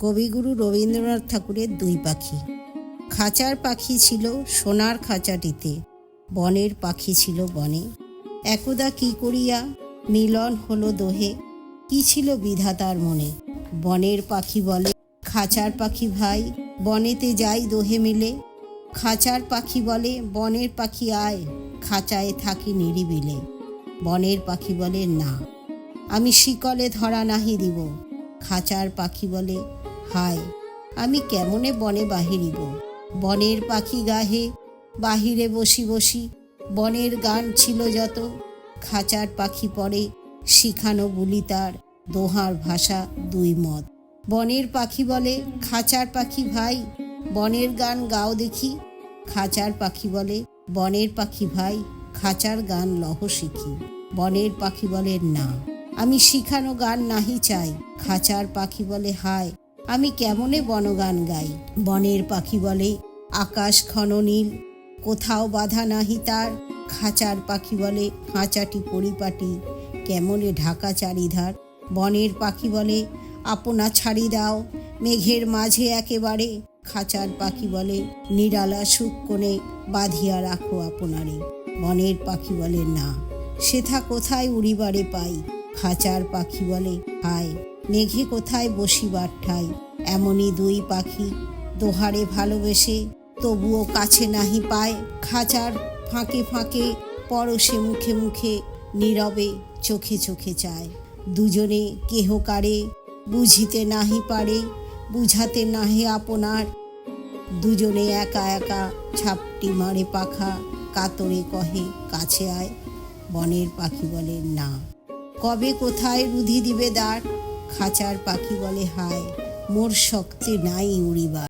কবিগুরু রবীন্দ্রনাথ ঠাকুরের দুই পাখি। খাঁচার পাখি ছিল সোনার খাঁচাটিতে, বনের পাখি ছিল বনে। একদা কি করিয়া মিলন হলো দোহে, কি ছিল বিধাতার মনে? বনের পাখি বলে, খাঁচার পাখি ভাই, বনেতে যাই দোহে মিলে। খাঁচার পাখি বলে, বনের পাখি আয়, খাঁচায় থাকি নিরিবিলে। বনের পাখি বলে, না, আমি শিকলে ধরা নাহি দিব। খাঁচার পাখি বলে হায়, আমি কেমনে বনে বাহিরিব? বনের পাখি গাহে, বাহিরে বসি বসি, বনের গান ছিল যত। খাঁচার পাখি পড়ে, শিখানো বুলি তার দোহার ভাষা দুই মত। বনের পাখি বলে, খাঁচার পাখি ভাই, বনের গান গাও দেখি। খাঁচার পাখি বলে, বনের পাখি ভাই, খাঁচার গান লহ শিখি। বনের পাখি বলে, না, আমি শিখানো গান নাহি চাই। খাঁচার পাখি বলে, হায় আমি কেমনে বনগান গাই? বনের পাখি বলে আকাশ ঘন নীল, কোথাও বাধা নাহি তার। খাঁচার পাখি বলে খাঁচাটি পরিপাটি, কেমনে ঢাকা চারিধার। বনের পাখি বলে আপনা ছাড়ি দাও, মেঘের মাঝে একেবারে। খাঁচার পাখি বলে নিরালা সুখ কোণে বাঁধিয়া রাখো আপনারে। বনের পাখি বলে না, সেথা কোথায় উড়িবারে পাই। খাঁচার পাখি বলে হায় মেঘে কোথায় বসিবার ঠাই? এমনই দুই পাখি দোহারে ভালোবেসে, তবুও কাছে নাহি পায়। খাঁচার ফাঁকে ফাঁকে, পরশে মুখে মুখে, নীরবে চোখে চোখে চায়। দুজনে কেহ কারে, বুঝিতে নাহি পারে, বুঝাতে নাহি আপনার। দুজনে একা একা ছাপটি মারে পাখা, কাতরে কহে, কাছে আয়। বনের পাখি বলে, না। কবে কোথায় রুধি দিবে দাঁড় খাঁচার পাখি বলে হায় মোর শক্তি নাই উড়িবার।